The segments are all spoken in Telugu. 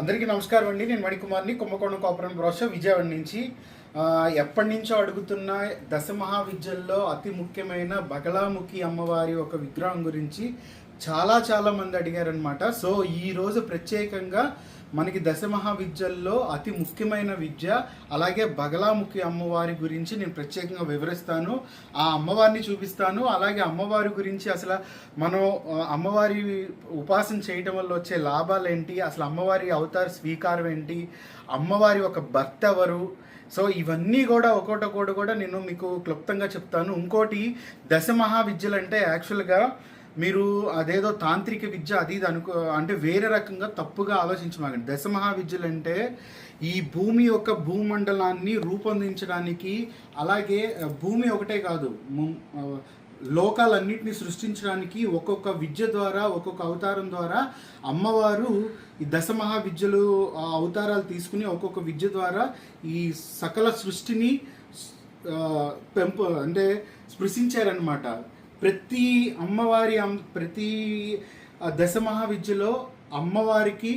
అందరికీ నమస్కారం అండి. నేను మణికుమార్ని కుంభకోణం కాపురం బ్రోష విజయవాడ నుంచి. ఎప్పటి నుంచో అడుగుతున్న దశ మహావిద్యల్లో అతి ముఖ్యమైన బగలాముఖి అమ్మవారి ఒక విగ్రహం గురించి చాలా చాలా మంది అడిగారనమాట సో ఈరోజు ప్రత్యేకంగా మనకి దశ మహావిద్యల్లో అతి ముఖ్యమైన విద్య అలాగే బగలాముఖి అమ్మవారి గురించి నేను ప్రత్యేకంగా వివరిస్తాను. ఆ అమ్మవారిని చూపిస్తాను. అలాగే అమ్మవారి గురించి అసలు మనం అమ్మవారి ఉపాసన చేయటం వల్ల వచ్చే లాభాలు ఏంటి? అసలు అమ్మవారి అవతార స్వీకారం ఏంటి? అమ్మవారి ఒక భర్త ఎవరు? సో ఇవన్నీ కూడా ఒక్కొక్కటి కూడా నేను మీకు క్లుప్తంగా చెప్తాను. ఇంకోటి దశ మహావిద్యలు అంటే యాక్చువల్గా మీరు అదేదో తాంత్రిక విద్య అది ఇది అనుకో అంటే వేరే రకంగా తప్పుగా ఆలోచించమాగండి దశ మహావిద్యలు అంటే ఈ భూమి యొక్క భూమండలాన్ని రూపొందించడానికి అలాగే భూమి ఒకటే కాదు లోకాలన్నింటినీ సృష్టించడానికి ఒక్కొక్క విద్య ద్వారా ఒక్కొక్క అవతారం ద్వారా అమ్మవారు ఈ దశ మహావిద్యలు ఆ అవతారాలు తీసుకుని ఒక్కొక్క విద్య ద్వారా ఈ సకల సృష్టిని పెంపు అంటే స్పృశించారనమాట ప్రతి అమ్మవారి ప్రతి దశ మహావిద్యలో అమ్మవారికి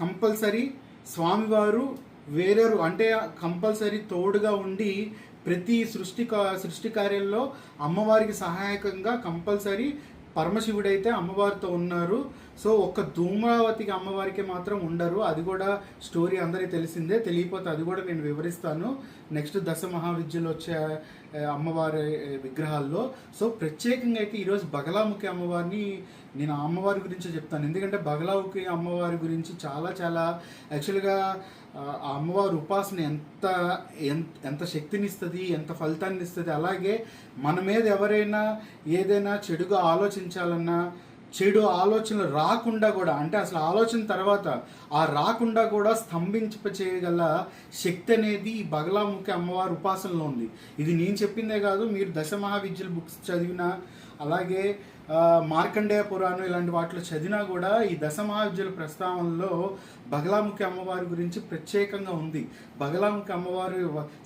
కంపల్సరీ స్వామివారు వేరేరు అంటే కంపల్సరీ తోడుగా ఉండి ప్రతి సృష్టి సృష్టి కార్యంలో అమ్మవారికి సహాయకంగా కంపల్సరీ పరమశివుడైతే అమ్మవారితో ఉన్నారు. సో ఒక్క ధూమావతికి అమ్మవారికి మాత్రం ఉండరు. అది కూడా స్టోరీ అందరికీ తెలిసిందే. తెలియపోతే అది కూడా నేను వివరిస్తాను. నెక్స్ట్ దశ మహావిద్యలో వచ్చే అమ్మవారి విగ్రహాల్లో. సో ప్రత్యేకంగా అయితే ఈరోజు బగలాముఖి అమ్మవారిని నేను అమ్మవారి గురించి చెప్తాను. ఎందుకంటే బగలాముఖి అమ్మవారి గురించి చాలా చాలా యాక్చువల్గా ఆ అమ్మవారి ఉపాసన ఎంత ఎంత ఎంత శక్తినిస్తుంది ఎంత ఫలితాన్ని ఇస్తుంది అలాగే మన మీద ఎవరైనా ఏదైనా చెడుగా ఆలోచించాలన్నా చెడు ఆలోచనలు రాకుండా కూడా అంటే అసలు ఆలోచన తర్వాత ఆ రాకుండా కూడా స్తంభించ చేయగల శక్తి అనేది ఈ బగలాముఖి అమ్మవారి ఉపాసనలో ఉంది. ఇది నేను చెప్పిందే కాదు మీరు దశ మహావిద్యలు బుక్స్ చదివినా అలాగే మార్కండేయ పురాణం ఇలాంటి వాటిలో చదివినా కూడా ఈ దశ ప్రస్తావనలో బగలాముఖి అమ్మవారి గురించి ప్రత్యేకంగా ఉంది. బగలాముఖి అమ్మవారి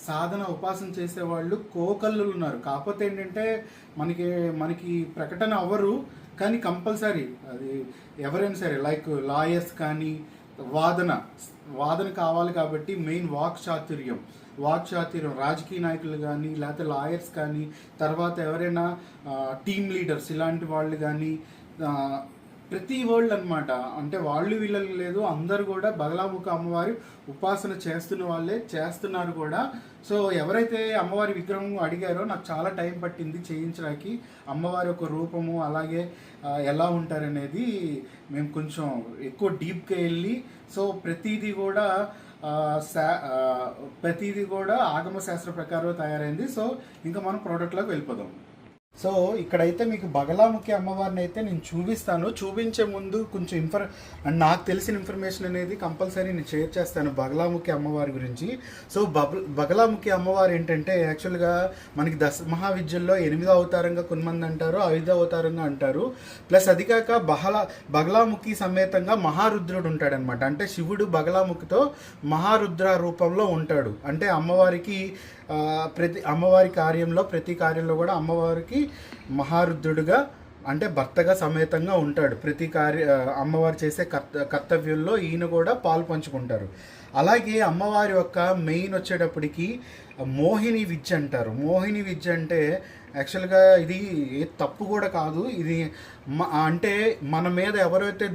సాధన ఉపాసన చేసేవాళ్ళు కోకల్లులు ఉన్నారు. కాకపోతే ఏంటంటే మనకి మనకి ప్రకటన అవ్వరు కానీ కంపల్సరీ అది ఎవరైనా సరే లైక్ లాయర్స్ కానీ వాదన వాదన కావాలి కాబట్టి మెయిన్ వాక్ చాతుర్యం. వాక్ చాతుర్యం. రాజకీయ నాయకులు కానీ లేకపోతే లాయర్స్ కానీ తర్వాత ఎవరైనా టీమ్ లీడర్స్ ఇలాంటి వాళ్ళు కానీ ప్రతి వరల్డ్ అనమాట అంటే వాళ్ళు వీళ్ళు లేదు అందరు కూడా బగలాముఖ అమ్మవారి ఉపాసన చేస్తున్న వాళ్ళే చేస్తున్నారు కూడా. సో ఎవరైతే అమ్మవారి విగ్రహం అడిగారో నాకు చాలా టైం పట్టింది చేయించడానికి. అమ్మవారి యొక్క రూపము అలాగే ఎలా ఉంటారనేది మేము కొంచెం ఎక్కువ డీప్గా వెళ్ళి సో ప్రతిదీ కూడా శా- ప్రతిదీ కూడా ఆగమ శాస్త్ర ప్రకారం తయారైంది. సో ఇంకా మనం ప్రోడక్ట్లోకి వెళ్ళిపోదాం. సో ఇక్కడైతే మీకు బగలాముఖి అమ్మవారిని అయితే నేను చూపిస్తాను. చూపించే ముందు కొంచెం ఇన్ఫర్ అండ్ నాకు తెలిసిన ఇన్ఫర్మేషన్ అనేది కంపల్సరీ నేను షేర్ చేస్తాను బగలాముఖి అమ్మవారి గురించి. సో బబ బగలాముఖి అమ్మవారు ఏంటంటే యాక్చువల్గా మనకి దశ మహావిద్యల్లో ఎనిమిదో అవతారంగా కొంతమంది అంటారు ఐదో అవతారంగా అంటారు. ప్లస్ అది కాక బహల బగలాముఖి సమేతంగా మహారుద్రుడు ఉంటాడనమాట అంటే శివుడు బగలాముఖితో మహారుద్ర రూపంలో ఉంటాడు. అంటే అమ్మవారికి ప్రతి అమ్మవారి కార్యంలో ప్రతి కార్యంలో కూడా అమ్మవారికి మహారుద్రుడుగా అంటే భర్తగా సమేతంగా ఉంటాడు. ప్రతి కార్య అమ్మవారు చేసే కర్త కర్తవ్యంలో ఈయన కూడా పాలు పంచుకుంటారు. అలాగే అమ్మవారి యొక్క మెయిన్ వచ్చేటప్పటికి మోహిని విద్య అంటారు. మోహిని విద్య అంటే యాక్చువల్గా ఇది ఏ తప్పు కూడా కాదు. ఇది మ- అంటే మన మీద ఎవరైతే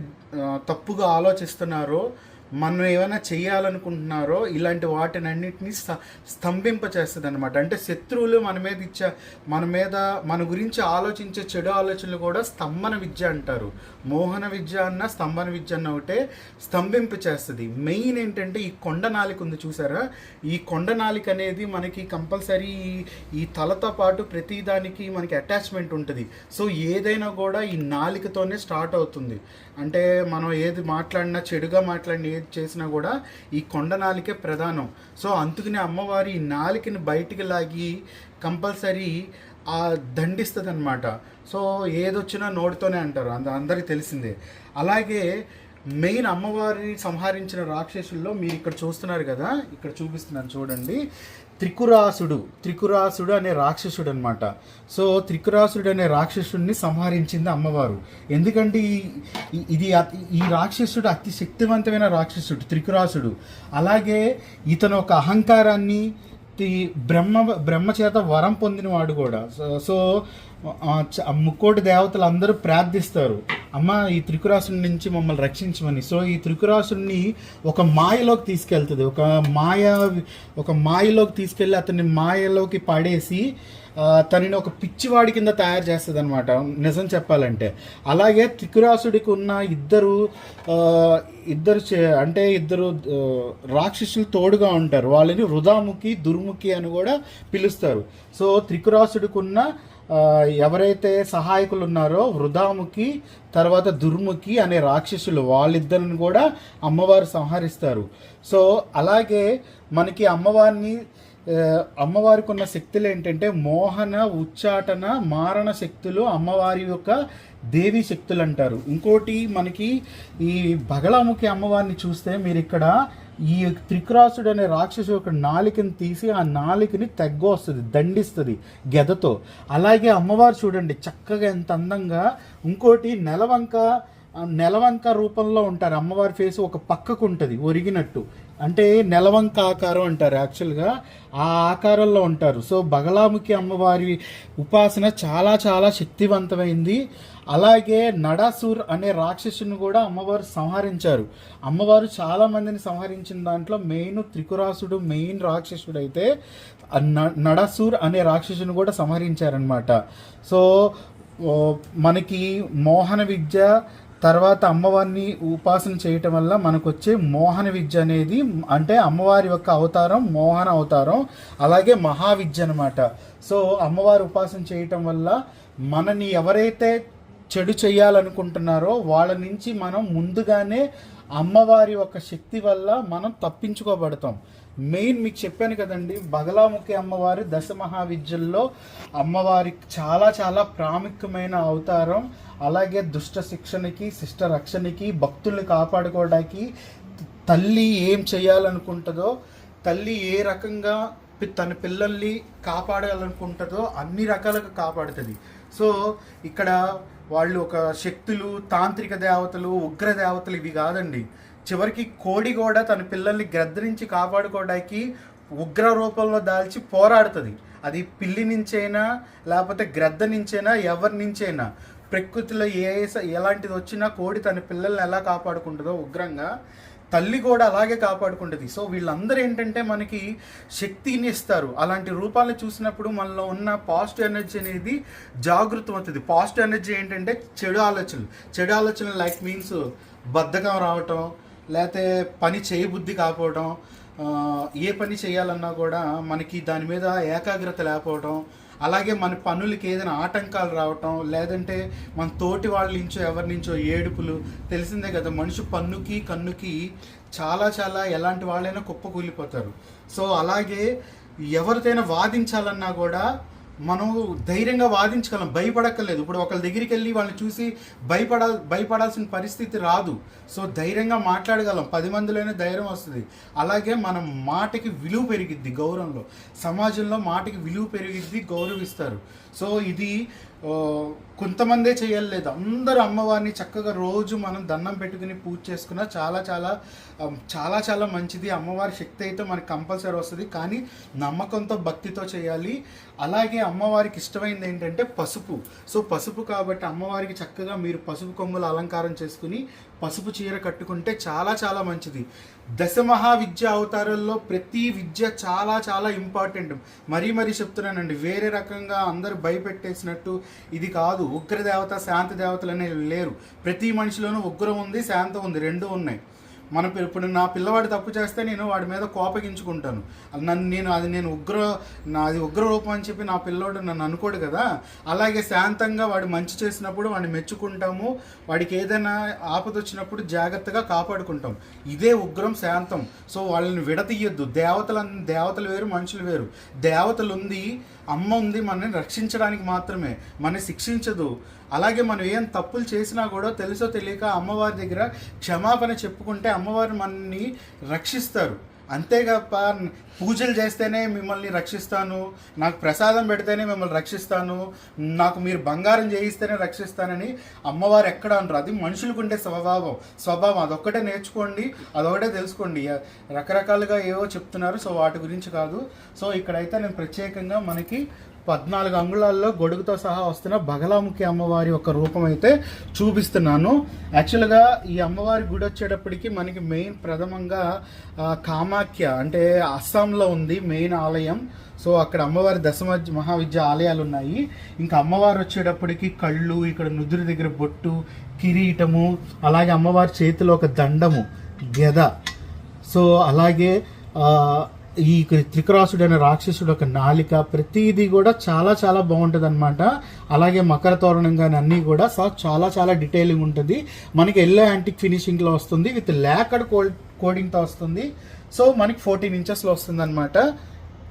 తప్పుగా ఆలోచిస్తున్నారో మనం ఏమైనా చేయాలనుకుంటున్నారో ఇలాంటి వాటిని అన్నింటినీ స్తంభింప చేస్తుంది అనమాట అంటే శత్రువులు మన మీద ఇచ్చే మన మీద మన గురించి ఆలోచించే చెడు ఆలోచనలు కూడా స్తంభన విద్య అంటారు. మోహన విద్య అన్న స్తంభన విద్య అన్న ఒకటే స్తంభింప చేస్తుంది మెయిన్ ఏంటంటే ఈ కొండ నాలిక ఉంది చూసారా? ఈ కొండ నాలిక అనేది మనకి కంపల్సరీ ఈ తలతో పాటు ప్రతిదానికి మనకి అటాచ్మెంట్ ఉంటుంది. సో ఏదైనా కూడా ఈ నాలికతోనే స్టార్ట్ అవుతుంది. అంటే మనం ఏది మాట్లాడినా చెడుగా మాట్లాడిన ఏది చేసినా కూడా ఈ కొండ నాలికే ప్రధానం. సో అందుకనే అమ్మవారి ఈ నాలికని బయటికి లాగి కంపల్సరీ ఆ దండిస్తుంది అనమాట సో ఏదొచ్చినా నోటితోనే అంటారు. అంద అందరికి తెలిసిందే. అలాగే మెయిన్ అమ్మవారిని సంహరించిన రాక్షసుల్లో మీరు ఇక్కడ చూస్తున్నారు కదా ఇక్కడ చూపిస్తున్నాను చూడండి. త్రికురాసుడు త్రికురాసుడు అనే రాక్షసుడు అనమాట సో త్రికురాసుడు అనే రాక్షసుడిని సంహరించింది అమ్మవారు. ఎందుకంటే ఈ ఇది ఈ రాక్షసుడు అతి శక్తివంతమైన రాక్షసుడు త్రికురాసుడు. అలాగే ఇతను ఒక అహంకారాన్ని బ్రహ్మ బ్రహ్మ చేత వరం పొందినవాడు కూడా. సో- ముక్కోటి దేవతలు అందరూ ప్రార్థిస్తారు. అమ్మ ఈ త్రికురాసుని నుంచి మమ్మల్ని రక్షించమని. సో ఈ త్రికురాసుని ఒక మాయలోకి తీసుకెళ్తుంది. ఒక మాయ ఒక మాయలోకి తీసుకెళ్ళి అతన్ని మాయలోకి పడేసి తనని ఒక పిచ్చివాడి కింద తయారు చేస్తుంది అనమాట నిజం చెప్పాలంటే. అలాగే త్రికురాసుడికి ఉన్న ఇద్దరు ఇద్దరు చే- అంటే ఇద్దరు రాక్షసులు తోడుగా ఉంటారు. వాళ్ళని వృధాముఖి దుర్ముఖి అని కూడా పిలుస్తారు. సో త్రికురాసుడికి ఉన్న ఎవరైతే సహాయకులు ఉన్నారో వృధాముఖి తర్వాత దుర్ముఖి అనే రాక్షసులు వాళ్ళిద్దరిని కూడా అమ్మవారు సంహరిస్తారు. సో అలాగే మనకి అమ్మవారిని అమ్మవారికి ఉన్న శక్తులు ఏంటంటే మోహన ఉచ్చాటన మారణ శక్తులు అమ్మవారి యొక్క దేవి శక్తులు అంటారు. ఇంకోటి మనకి ఈ బగళాముఖి అమ్మవారిని చూస్తే మీరు ఇక్కడ ఈ త్రిక్రాసుడు అనే రాక్షసు యొక్క నాలికని తీసి ఆ నాలికని తగ్గొస్తుంది దండిస్తుంది గెదతో. అలాగే అమ్మవారు చూడండి చక్కగా ఎంత అందంగా. ఇంకోటి నెలవంక నెలవంక రూపంలో ఉంటారు. అమ్మవారి ఫేస్ ఒక పక్కకు ఉంటుంది ఒరిగినట్టు. అంటే నెలవంక ఆకారం అంటారు యాక్చువల్గా ఆ ఆకారంలో ఉంటారు. సో బగలాముఖి అమ్మవారి ఉపాసన చాలా చాలా శక్తివంతమైంది. అలాగే నడాసూర్ అనే రాక్షసుని కూడా అమ్మవారు సంహరించారు. అమ్మవారు చాలా మందిని సంహరించిన దాంట్లో మెయిన్ త్రికురాసుడు మెయిన్ రాక్షసుడు అయితే న- నడాసూర్ అనే రాక్షసుని కూడా సంహరించారనమాట సో మనకి మోహన విద్య తర్వాత అమ్మవారిని ఉపాసన చేయటం వల్ల మనకు వచ్చే మోహన విద్య అనేది అంటే అమ్మవారి యొక్క అవతారం మోహన అవతారం అలాగే మహావిద్య అనమాట సో అమ్మవారి ఉపాసన చేయటం వల్ల మనని ఎవరైతే చెడు చేయాలనుకుంటున్నారో వాళ్ళ నుంచి మనం ముందుగానే అమ్మవారి యొక్క శక్తి వల్ల మనం తప్పించుకోబడతాం. మెయిన్ మీకు చెప్పాను కదండి బగలాముఖి అమ్మవారి దశ మహావిద్యల్లో అమ్మవారి చాలా చాలా ప్రాముఖ్యమైన అవతారం. అలాగే దుష్ట శిక్షణకి శిష్ట రక్షణకి భక్తుల్ని కాపాడుకోవడానికి తల్లి ఏం చేయాలనుకుంటుందో తల్లి ఏ రకంగా తన పిల్లల్ని కాపాడాలనుకుంటుందో అన్ని రకాలుగా కాపాడుతుంది. సో ఇక్కడ వాళ్ళు ఒక శక్తులు తాంత్రిక దేవతలు ఉగ్ర దేవతలు ఇవి కాదండి. చివరికి కోడి కూడా తన పిల్లల్ని గ్రద్ద నుంచి కాపాడుకోవడానికి ఉగ్ర రూపంలో దాల్చి పోరాడుతుంది. అది పిల్లి నుంచైనా లేకపోతే గ్రద్ద నుంచైనా ఎవరి నుంచైనా. ప్రకృతిలో ఏ ఎలాంటిది వచ్చినా కోడి తన పిల్లల్ని ఎలా కాపాడుకుంటుందో ఉగ్రంగా తల్లి కూడా అలాగే కాపాడుకుంటుంది. సో వీళ్ళందరూ ఏంటంటే మనకి శక్తిని ఇస్తారు. అలాంటి రూపాలను చూసినప్పుడు మనలో ఉన్న పాజిటివ్ ఎనర్జీ అనేది జాగృతం అవుతుంది పాజిటివ్ ఎనర్జీ ఏంటంటే చెడు ఆలోచనలు. చెడు ఆలోచనలు లైక్ మీన్స్ బద్ధకం రావటం లేకపోతే పని చేయబుద్ధి కాకపోవడం ఏ పని చేయాలన్నా కూడా మనకి దాని మీద ఏకాగ్రత లేకపోవడం అలాగే మన పనులకి ఏదైనా ఆటంకాలు రావటం లేదంటే మన తోటి వాళ్ళ నుంచో ఎవరి నుంచో ఏడుపులు తెలిసిందే కదా మనిషి పన్నుకి కన్నుకి చాలా చాలా ఎలాంటి వాళ్ళైనా కుప్పకూలిపోతారు. సో అలాగే ఎవరితోనైనా వాదించాలన్నా కూడా మనం ధైర్యంగా వాదించగలం భయపడక్కర్లేదు. ఇప్పుడు ఒకళ్ళ దగ్గరికి వెళ్ళి వాళ్ళని చూసి భయపడ భయపడాల్సిన పరిస్థితి రాదు. సో ధైర్యంగా మాట్లాడగలం. పది మందిలోనే ధైర్యం వస్తుంది. అలాగే మనం మాటకి విలువ పెరిగిద్ది గౌరవంలో. సమాజంలో మాటకి విలువ పెరిగిద్ది గౌరవిస్తారు. సో ఇది కొంతమందే చేయలేదు. అందరూ అమ్మవారిని చక్కగా రోజు మనం దండం పెట్టుకుని పూజ చేసుకున్న చాలా చాలా చాలా చాలా మంచిది. అమ్మవారి శక్తి అయితే మనకి కంపల్సరీ వస్తుంది. కానీ నమ్మకంతో భక్తితో చేయాలి. అలాగే అమ్మవారికి ఇష్టమైంది ఏంటంటే పసుపు. సో పసుపు కాబట్టి అమ్మవారికి చక్కగా మీరు పసుపు కొమ్ముల అలంకారం చేసుకుని పసుపు చీర కట్టుకుంటే చాలా చాలా మంచిది. దశ మహావిద్య అవతారాల్లో ప్రతి విద్య చాలా చాలా ఇంపార్టెంట్ మరీ మరీ చెప్తున్నానండి వేరే రకంగా అందరూ భయపెట్టేసినట్టు ఇది కాదు. ఉగ్ర దేవత శాంతి దేవతలు అనేవి లేరు. ప్రతి మనిషిలోనూ ఉగ్రం ఉంది శాంతం ఉంది రెండు ఉన్నాయి. మన ఇప్పుడు నా పిల్లవాడు తప్పు చేస్తే నేను వాడి మీద కోపగించుకుంటాను. నన్ను నేను అది నేను ఉగ్ర నాది ఉగ్ర రూపం అని చెప్పి నా పిల్లోడు నన్ను అనుకోడు కదా? అలాగే శాంతంగా వాడు మంచి చేసినప్పుడు వాడిని మెచ్చుకుంటాము. వాడికి ఏదైనా ఆపద వచ్చినప్పుడు జాగ్రత్తగా కాపాడుకుంటాం. ఇదే ఉగ్రం శాంతం. సో వాళ్ళని విడతీయొద్దు. దేవతలు దేవతలు వేరు మనుషులు వేరు. దేవతలు ఉంది అమ్మ ఉంది మనల్ని రక్షించడానికి మాత్రమే మనని శిక్షించదు. అలాగే మనం ఏం తప్పులు చేసినా కూడా తెలుసో తెలియక అమ్మవారి దగ్గర క్షమాపణ చెప్పుకుంటే అమ్మవారు మనని రక్షిస్తారు. అంతేగాప్ప పూజలు చేస్తేనే మిమ్మల్ని రక్షిస్తాను నాకు ప్రసాదం పెడితేనే మిమ్మల్ని రక్షిస్తాను నాకు మీరు బంగారం చేయిస్తేనే రక్షిస్తానని అమ్మవారు ఎక్కడ అంటారు అది మనుషులకు ఉండే స్వభావం. స్వభావం. అదొక్కటే నేర్చుకోండి అదొకటే తెలుసుకోండి. రకరకాలుగా ఏవో చెప్తున్నారు సో వాటి గురించి కాదు. సో ఇక్కడైతే నేను ప్రత్యేకంగా మనకి పద్నాలుగు అంగుళాల్లో గొడుగుతో సహా వస్తున్న బగలాముఖి అమ్మవారి ఒక రూపం అయితే చూపిస్తున్నాను. యాక్చువల్గా ఈ అమ్మవారి గుడి వచ్చేటప్పటికి మనకి మెయిన్ ప్రథమంగా కామాఖ్య అంటే అస్సాంలో ఉంది మెయిన్ ఆలయం. సో అక్కడ అమ్మవారి దశమ మహావిద్య ఆలయాలు ఉన్నాయి ఇంకా అమ్మవారు వచ్చేటప్పటికి కళ్ళు ఇక్కడ నుదురు దగ్గర బొట్టు కిరీటము అలాగే అమ్మవారి చేతిలో ఒక దండము గెద. సో అలాగే ఈ త్రికరాసుడు అనే రాక్షసుడు ఒక నాలిక ప్రతిదీ కూడా చాలా చాలా బాగుంటుంది అనమాట అలాగే మకర తోరణం కానీ అన్నీ కూడా సో చాలా చాలా డీటెయిలింగ్ ఉంటుంది. మనకి ఎల్లో యాంటిక్ ఫినిషింగ్లో వస్తుంది విత్ ల్యాకడ్ కోల్డ్ కోడింగ్తో వస్తుంది. సో మనకి ఫోర్టీన్ ఇంచెస్లో వస్తుంది అనమాట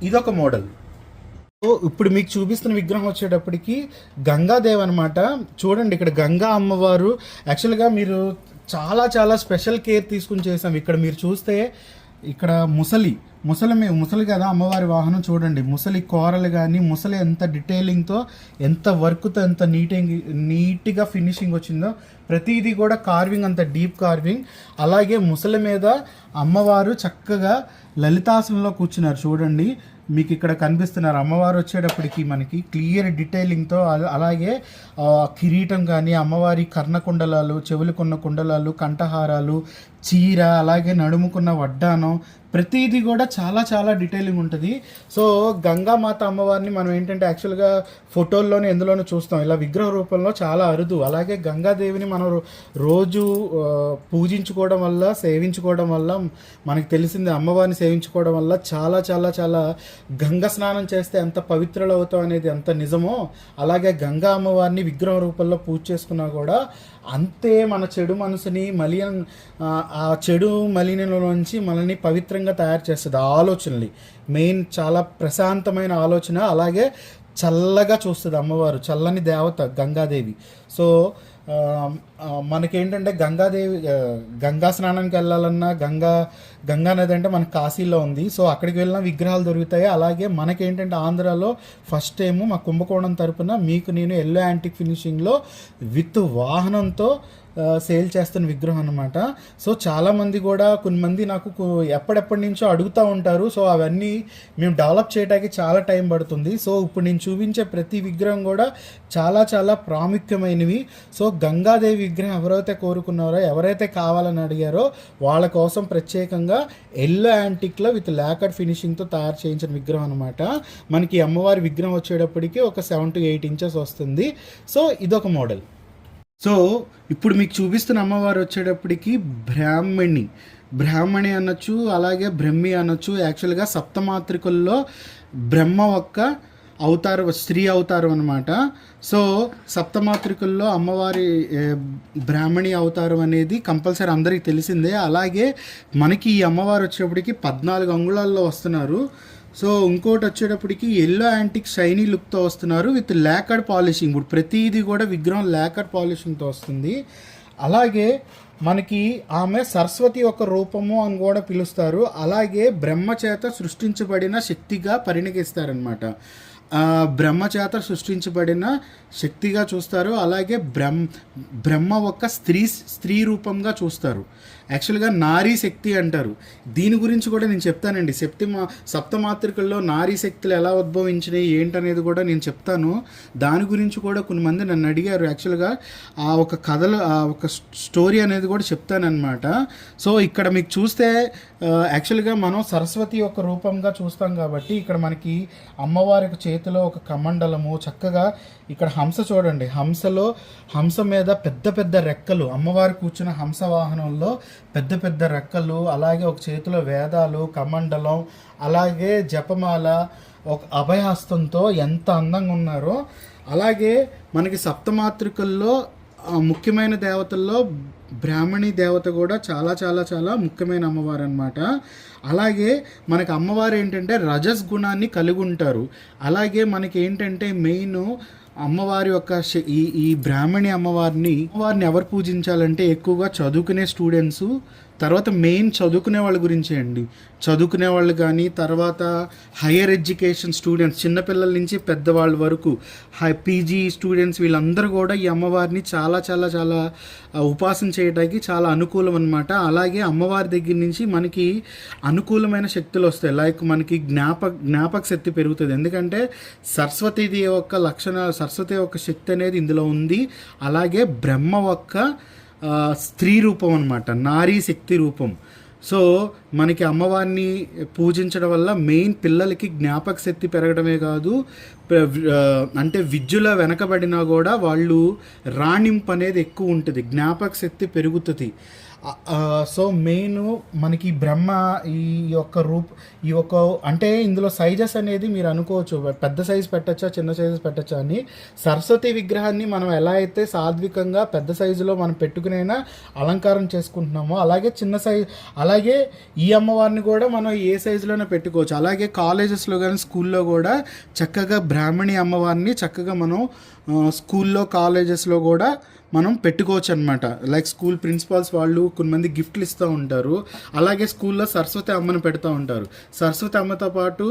ఇదొక మోడల్. సో ఇప్పుడు మీకు చూపిస్తున్న విగ్రహం వచ్చేటప్పటికి గంగాదేవ్ అనమాట చూడండి ఇక్కడ గంగా అమ్మవారు. యాక్చువల్గా మీరు చాలా చాలా స్పెషల్ కేర్ తీసుకుని చేసాం ఇక్కడ మీరు చూస్తే ఇక్కడ ముసలి ముసలి మీ- ముసలి కదా అమ్మవారి వాహనం చూడండి. ముసలి కూరలు కానీ ముసలి ఎంత డీటెయిలింగ్తో ఎంత వర్క్తో ఎంత నీటింగ్ నీట్గా ఫినిషింగ్ వచ్చిందో ప్రతిదీ కూడా కార్వింగ్ అంత డీప్ కార్వింగ్ అలాగే ముసలి మీద అమ్మవారు చక్కగా లలితాసనంలో కూర్చున్నారు చూడండి. మీకు ఇక్కడ కనిపిస్తున్నారు. అమ్మవారు వచ్చేటప్పటికి మనకి క్లియర్ డీటెయిలింగ్తో అలాగే కిరీటం కానీ అమ్మవారి కర్ణకుండలాలు చెవులకున్న కుండలాలు కంఠహారాలు చీర అలాగే నడుముకున్న వడ్డానం ప్రతిదీ కూడా చాలా చాలా డీటెయిలింగ్ ఉంటుంది. సో గంగామాత అమ్మవారిని మనం ఏంటంటే యాక్చువల్గా ఫోటోల్లోనే ఎందులోనూ చూస్తాం. ఇలా విగ్రహ రూపంలో చాలా అరుదు. అలాగే గంగాదేవిని మనం రోజు పూజించుకోవడం వల్ల సేవించుకోవడం వల్ల మనకి తెలిసింది అమ్మవారిని సేవించుకోవడం వల్ల చాలా చాలా చాలా గంగ స్నానం చేస్తే ఎంత పవిత్రలు అవుతాం అనేది ఎంత నిజమో అలాగే గంగా అమ్మవారిని విగ్రహ రూపంలో పూజ చేసుకున్నా కూడా అంతే మన చెడు మనసుని మలిన ఆ, చెడు చెడు మలినలోంచి మనల్ని పవిత్రంగా తయారు చేస్తుంది ఆ ఆలోచనలు మెయిన్ చాలా ప్రశాంతమైన ఆలోచన అలాగే చల్లగా చూస్తుంది అమ్మవారు చల్లని దేవత గంగాదేవి. సో మనకేంటంటే గంగాదేవి గంగా స్నానానికి వెళ్ళాలన్నా గంగా గంగా నది అంటే మనకు కాశీలో ఉంది. సో అక్కడికి వెళ్ళిన విగ్రహాలు దొరుకుతాయి. అలాగే మనకేంటంటే ఆంధ్రాలో ఫస్ట్ టైము మా కుంభకోణం తరపున మీకు నేను ఎల్లో యాంటిక్ ఫినిషింగ్లో విత్ వాహనంతో సేల్ చేస్తున్న విగ్రహం అనమాట సో చాలామంది కూడా కొన్ని మంది నాకు ఎప్పటిప్పటి నుంచో అడుగుతూ ఉంటారు. సో అవన్నీ మేము డెవలప్ చేయడానికి చాలా టైం పడుతుంది. సో ఇప్పుడు నేను చూపించే ప్రతి విగ్రహం కూడా చాలా చాలా ప్రాముఖ్యమైనవి. సో గంగాదేవి విగ్రహం ఎవరైతే కోరుకున్నారో ఎవరైతే కావాలని అడిగారో వాళ్ళ కోసం ప్రత్యేకంగా ఎల్లో యాంటిక్లో విత్ లాకర్ ఫినిషింగ్తో తయారు చేయించిన విగ్రహం అనమాట మనకి అమ్మవారి విగ్రహం వచ్చేటప్పటికి ఒక సెవెన్ టు ఎయిట్ ఇంచెస్ వస్తుంది. సో ఇదొక మోడల్. సో ఇప్పుడు మీకు చూపిస్తున్న అమ్మవారు వచ్చేటప్పటికి బ్రాహ్మణి. బ్రాహ్మణి అనొచ్చు అలాగే బ్రహ్మి అనొచ్చు. యాక్చువల్గా సప్తమాత్రికల్లో బ్రహ్మ ఒక్క అవతారం స్త్రీ అవతారం అనమాట సో సప్తమాత్రికల్లో అమ్మవారి బ్రాహ్మణి అవతారం అనేది కంపల్సరీ అందరికీ తెలిసిందే. అలాగే మనకి ఈ అమ్మవారు వచ్చేటప్పటికి పద్నాలుగు అంగుళాల్లో వస్తున్నారు. సో ఇంకోటి వచ్చేటప్పటికి ఎల్లో యాంటిక్ షైనీ లుక్తో వస్తున్నారు విత్ ల్యాకడ్ పాలిషింగ్ ఇప్పుడు ప్రతిదీ కూడా విగ్రహం ల్యాకడ్ పాలిషింగ్తో వస్తుంది. అలాగే మనకి ఆమె సరస్వతి యొక్క రూపము అని కూడా పిలుస్తారు. అలాగే బ్రహ్మ చేత సృష్టించబడిన శక్తిగా పరిణిగిస్తారనమాట ఆ, బ్రహ్మ చేత సృష్టించబడిన శక్తిగా చూస్తారు. అలాగే బ్రహ్మ బ్రహ్మ ఒక స్త్రీ స్త్రీ రూపంగా చూస్తారు. యాక్చువల్గా నారీ శక్తి అంటారు. దీని గురించి కూడా నేను చెప్తానండి. సప్తమా సప్తమాత్రికల్లో నారీ శక్తులు ఎలా ఉద్భవించినాయి ఏంటనేది కూడా నేను చెప్తాను. దాని గురించి కూడా కొన్ని మంది నన్ను అడిగారు. యాక్చువల్గా ఆ ఒక కథలు ఆ ఒక స్టోరీ అనేది కూడా చెప్తానన్నమాట. సో ఇక్కడ మీకు చూస్తే యాక్చువల్గా మనం సరస్వతి యొక్క రూపంగా చూస్తాం కాబట్టి ఇక్కడ మనకి అమ్మవారి చేతిలో ఒక కమండలము. చక్కగా ఇక్కడ హంస చూడండి. హంసలో హంస మీద పెద్ద పెద్ద రెక్కలు. అమ్మవారు కూర్చున్న హంస వాహనంలో పెద్ద పెద్ద రెక్కలు అలాగే ఒక చేతిలో వేదాలు కమండలం అలాగే జపమాల ఒక అభయహస్తంతో ఎంత అందంగా ఉన్నారో అలాగే మనకి సప్తమాతృకల్లో ముఖ్యమైన దేవతల్లో బ్రాహ్మణి దేవత కూడా చాలా చాలా చాలా ముఖ్యమైన అమ్మవారు అనమాట అలాగే మనకి అమ్మవారు ఏంటంటే రజస్ గుణాన్ని కలిగి ఉంటారు. అలాగే మనకి ఏంటంటే మెయిన్ అమ్మవారి యొక్క ఈ ఈ బ్రాహ్మణి అమ్మవారిని అమ్మవారిని ఎవరు పూజించాలంటే ఎక్కువగా చదువుకునే స్టూడెంట్స్ తర్వాత మెయిన్ చదువుకునే వాళ్ళ గురించే అండి. చదువుకునే వాళ్ళు కానీ తర్వాత హయ్యర్ ఎడ్యుకేషన్ స్టూడెంట్స్ చిన్నపిల్లల నుంచి పెద్దవాళ్ళ వరకు హై పీజీ స్టూడెంట్స్ వీళ్ళందరూ కూడా ఈ అమ్మవారిని చాలా చాలా చాలా ఉపాసన చేయడానికి చాలా అనుకూలం అనమాట అలాగే అమ్మవారి దగ్గర నుంచి మనకి అనుకూలమైన శక్తులు వస్తాయి. లైక్ మనకి జ్ఞాపక జ్ఞాపక శక్తి పెరుగుతుంది. ఎందుకంటే సరస్వతి యొక్క లక్షణ సరస్వతి యొక్క శక్తి అనేది ఇందులో ఉంది. అలాగే బ్రహ్మ యొక్క స్త్రీ రూపం అనమాట నారీ శక్తి రూపం. సో మనకి అమ్మవారిని పూజించడం వల్ల మెయిన్ పిల్లలకి జ్ఞాపక శక్తి పెరగడమే కాదు అంటే విద్యలో వెనకబడినా కూడా వాళ్ళు రాణింపు అనేది ఎక్కువ ఉంటుంది. జ్ఞాపక శక్తి పెరుగుతుంది సో మెయిన్ మనకి బ్రహ్మ ఈ యొక్క రూప్ ఈ యొక్క అంటే ఇందులో సైజెస్ అనేది మీరు అనుకోవచ్చు. పెద్ద సైజ్ పెట్టచ్చా చిన్న సైజెస్ పెట్టచ్చా అని సరస్వతి విగ్రహాన్ని మనం ఎలా అయితే సాత్వికంగా పెద్ద సైజులో మనం పెట్టుకునైనా అలంకారం చేసుకుంటున్నామో అలాగే చిన్న సైజ్ అలాగే ఈ అమ్మవారిని కూడా మనం ఏ సైజులోనే పెట్టుకోవచ్చు. అలాగే కాలేజెస్లో కానీ స్కూల్లో కూడా చక్కగా బ్రాహ్మణి అమ్మవారిని చక్కగా మనం స్కూల్లో కాలేజెస్లో కూడా మనం పెట్టుకోవచ్చు అనమాట లైక్ స్కూల్ ప్రిన్సిపాల్స్ వాళ్ళు కొంతమంది గిఫ్ట్లు ఇస్తూ ఉంటారు. అలాగే స్కూల్లో సరస్వతి అమ్మను పెడతా ఉంటారు. సరస్వతి అమ్మతో పాటు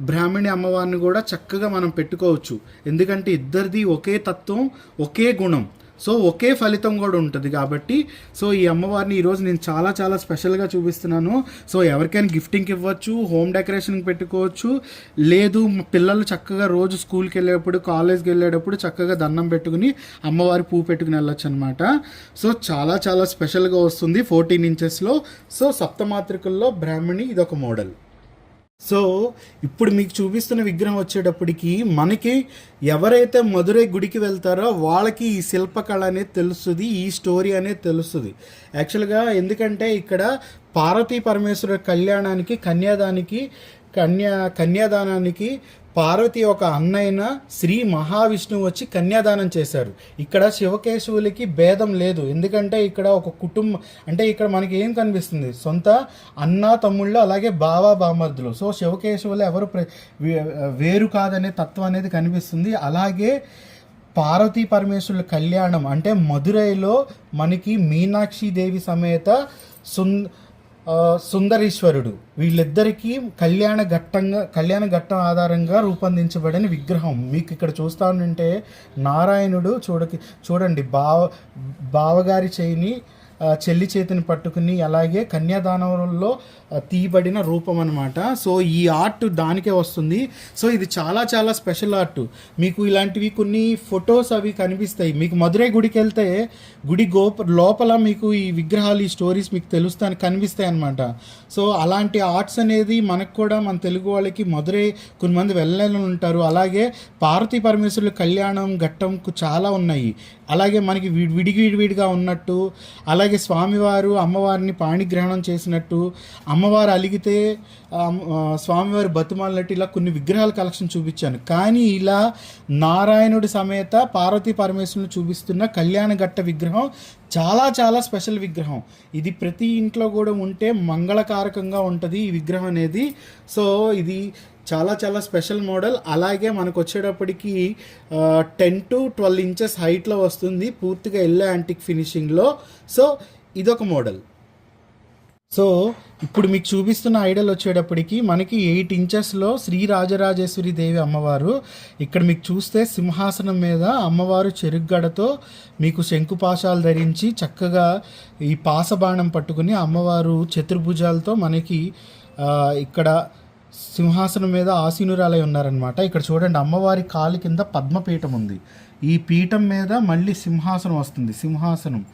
బ్రాహ్మణి అమ్మవారిని కూడా చక్కగా మనం పెట్టుకోవచ్చు. ఎందుకంటే ఇద్దరిది ఒకే తత్వం ఒకే గుణం. సో ఒకే ఫలితం కూడా ఉంటుంది కాబట్టి సో ఈ అమ్మవారిని ఈరోజు నేను చాలా చాలా స్పెషల్గా చూపిస్తున్నాను. సో ఎవరికైనా గిఫ్టింగ్కి ఇవ్వచ్చు హోమ్ డెకరేషన్కి పెట్టుకోవచ్చు లేదు పిల్లలు చక్కగా రోజు స్కూల్కి వెళ్ళేటప్పుడు కాలేజ్కి వెళ్ళేటప్పుడు చక్కగా దండం పెట్టుకుని అమ్మవారి పువ్వు పెట్టుకుని వెళ్ళొచ్చు అనమాట సో చాలా చాలా స్పెషల్గా వస్తుంది ఫోర్టీన్ ఇంచెస్లో సో సప్తమాత్రికల్లో బ్రాహ్మణి ఇది ఒక మోడల్ సో ఇప్పుడు మీకు చూపిస్తున్న విగ్రహం వచ్చేటప్పటికి మనకి ఎవరైతే మధురై గుడికి వెళ్తారో వాళ్ళకి ఈ శిల్పకళ అనేది తెలుస్తుంది ఈ స్టోరీ అనేది తెలుస్తుంది. యాక్చువల్గా ఎందుకంటే ఇక్కడ పార్వతీ పరమేశ్వర కళ్యాణానికి కన్యాదానికి కన్యా కన్యాదానానికి పార్వతి ఒక అన్నైన శ్రీ మహావిష్ణువు వచ్చి కన్యాదానం చేశారు. ఇక్కడ శివకేశవులకి భేదం లేదు. ఎందుకంటే ఇక్కడ ఒక కుటుంబం అంటే ఇక్కడ మనకి ఏం కనిపిస్తుంది? సొంత అన్న తమ్ముళ్ళు అలాగే బావ బామర్దులు. సో శివకేశవులు ఎవరు ప్ర- వే- వేరు కాదనే తత్వం అనేది కనిపిస్తుంది. అలాగే పార్వతీ పరమేశ్వరుల కళ్యాణం అంటే మధురైలో మనకి మీనాక్షి దేవి సమేత సున్ సుందరీశ్వరుడు. వీళ్ళిద్దరికీ కళ్యాణ ఘట్టంగా కళ్యాణ ఘట్టం ఆధారంగా రూపొందించబడిన విగ్రహం. మీకు ఇక్కడ చూస్తా ఉంటే నారాయణుడు చూడకి చూడండి బావ బావగారి చేయిని చెల్లి చేతిని పట్టుకుని అలాగే కన్యాదానంలో తీయబడిన రూపం అనమాట సో ఈ ఆర్ట్ దానికే వస్తుంది. సో ఇది చాలా చాలా స్పెషల్ ఆర్ట్. మీకు ఇలాంటివి కొన్ని ఫొటోస్ అవి కనిపిస్తాయి. మీకు మధురై గుడికి వెళ్తే గుడి గోప లోపల మీకు ఈ విగ్రహాలు ఈ స్టోరీస్ మీకు తెలుస్తాయి కనిపిస్తాయి అనమాట సో అలాంటి ఆర్ట్స్ అనేది మనకు కూడా మన తెలుగు వాళ్ళకి మధురై కొంతమంది వెళ్ళని ఉంటారు. అలాగే పార్వతీ పరమేశ్వరుల కళ్యాణం ఘట్టంకు చాలా ఉన్నాయి. అలాగే మనకి విడి విడిగి విడివిడిగా ఉన్నట్టు అలాగే అలాగే స్వామివారు అమ్మవారిని పాణిగ్రహణం చేసినట్టు అమ్మవారు అలిగితే స్వామివారి బతుమాలినట్టు ఇలా కొన్ని విగ్రహాల కలెక్షన్ చూపించాను. కానీ ఇలా నారాయణుడి సమేత పార్వతీ పరమేశ్వరుని చూపిస్తున్న కళ్యాణ ఘట్ట విగ్రహం చాలా చాలా స్పెషల్ విగ్రహం. ఇది ప్రతి ఇంట్లో కూడా ఉంటే మంగళకారకంగా ఉంటుంది ఈ విగ్రహం అనేది. సో ఇది చాలా చాలా స్పెషల్ మోడల్. అలాగే మనకు వచ్చేటప్పటికి టెన్ టు ట్వెల్వ్ ఇంచెస్ హైట్లో వస్తుంది. పూర్తిగా ఎల్లో యాంటిక్ ఫినిషింగ్లో సో ఇదొక మోడల్. సో ఇప్పుడు మీకు చూపిస్తున్న ఐడల్ వచ్చేటప్పటికి మనకి ఎయిట్ ఇంచెస్లో శ్రీ రాజరాజేశ్వరి దేవి అమ్మవారు. ఇక్కడ మీకు చూస్తే సింహాసనం మీద అమ్మవారు చెరుగ్గడతో మీకు శంకుపాశాలు ధరించి చక్కగా ఈ పాసబాణం పట్టుకుని అమ్మవారు చతుర్భుజాలతో మనకి ఇక్కడ సింహాసనం మీద ఆసీనురాలై ఉన్నారనమాట ఇక్కడ చూడండి అమ్మవారి కాలు కింద పద్మపీఠం ఉంది. ఈ పీఠం మీద మళ్ళీ సింహాసనం వస్తుంది. సింహాసనం.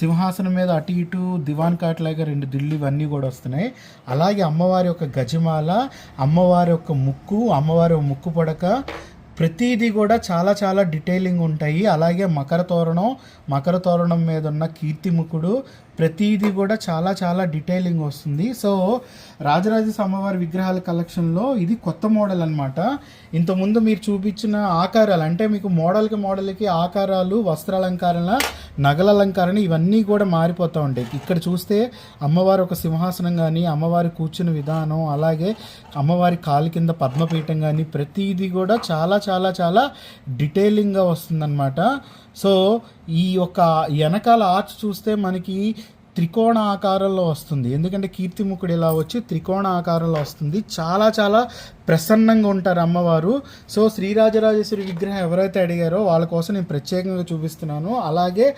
సింహాసనం మీద అటు ఇటు దివాన్ కాట్లాగా రెండు దిళ్ళు ఇవన్నీ కూడా వస్తున్నాయి. అలాగే అమ్మవారి యొక్క గజమాల అమ్మవారి యొక్క ముక్కు అమ్మవారి ముక్కు పడక ప్రతిదీ కూడా చాలా చాలా డీటెయిలింగ్ ఉంటాయి. అలాగే మకర తోరణం మకర తోరణం మీద ఉన్న కీర్తిముఖుడు ప్రతిదీ కూడా చాలా చాలా డీటెయిలింగ్ వస్తుంది. సో రాజరాజ స్వామివారి విగ్రహాల కలెక్షన్లో ఇది కొత్త మోడల్ అనమాట ఇంతకుముందు మీరు చూపించిన ఆకారాలు అంటే మీకు మోడల్కి మోడల్కి ఆకారాలు వస్త్రాలంకరణ నగల అలంకరణ ఇవన్నీ కూడా మారిపోతూ ఉంటాయి. ఇక్కడ చూస్తే అమ్మవారు ఒక సింహాసనం కానీ అమ్మవారి కూర్చున్న విధానం అలాగే అమ్మవారి కాలు కింద పద్మపీఠం కానీ ప్రతిదీ కూడా చాలా చాలా చాలా డీటెయిలింగ్గా వస్తుందన్నమాట. సో ఈ యొక్క వెనకాల ఆర్చ్ చూస్తే మనకి త్రికోణ ఆకారంలో వస్తుంది. ఎందుకంటే కీర్తిముఖుడు ఇలా వచ్చి త్రికోణ ఆకారంలో వస్తుంది. చాలా చాలా ప్రసన్నంగా ఉంటారు అమ్మవారు. సో శ్రీరాజరాజేశ్వరి విగ్రహం ఎవరైతే అడిగారో వాళ్ళ కోసం నేను ప్రత్యేకంగా చూపిస్తున్నాను. అలాగే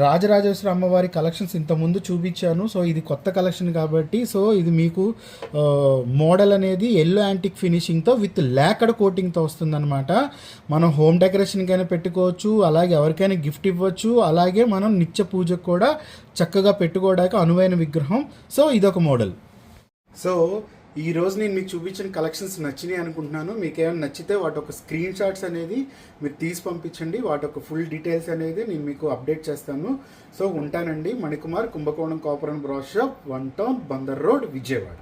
రాజరాజేశ్వరి అమ్మవారి కలెక్షన్స్ ఇంతకుముందు చూపించాను. సో ఇది కొత్త కలెక్షన్ కాబట్టి సో ఇది మీకు మోడల్ అనేది ఎల్లో యాంటిక్ ఫినిషింగ్తో విత్ లేకడ్ కోటింగ్తో వస్తుందన్నమాట. మనం హోమ్ డెకరేషన్కైనా పెట్టుకోవచ్చు అలాగే ఎవరికైనా గిఫ్ట్ ఇవ్వచ్చు అలాగే మనం నిత్య పూజకు కూడా చక్కగా పెట్టుకోవడానికి అనువైన విగ్రహం. సో ఇదొక మోడల్. సో ఈ రోజు నేను మీకు చూపించిన కలెక్షన్స్ నచ్చినాయి అనుకుంటున్నాను. మీకు ఏమైనా నచ్చితే వాటి ఒక స్క్రీన్ షాట్స్ అనేది మీరు తీసి పంపించండి. వాటి ఒక ఫుల్ డీటెయిల్స్ అనేది నేను మీకు అప్డేట్ చేస్తాను. సో ఉంటానండి. Manikumar Kumbakonam Kapuram brass shop one town Bandar road Vijayawada.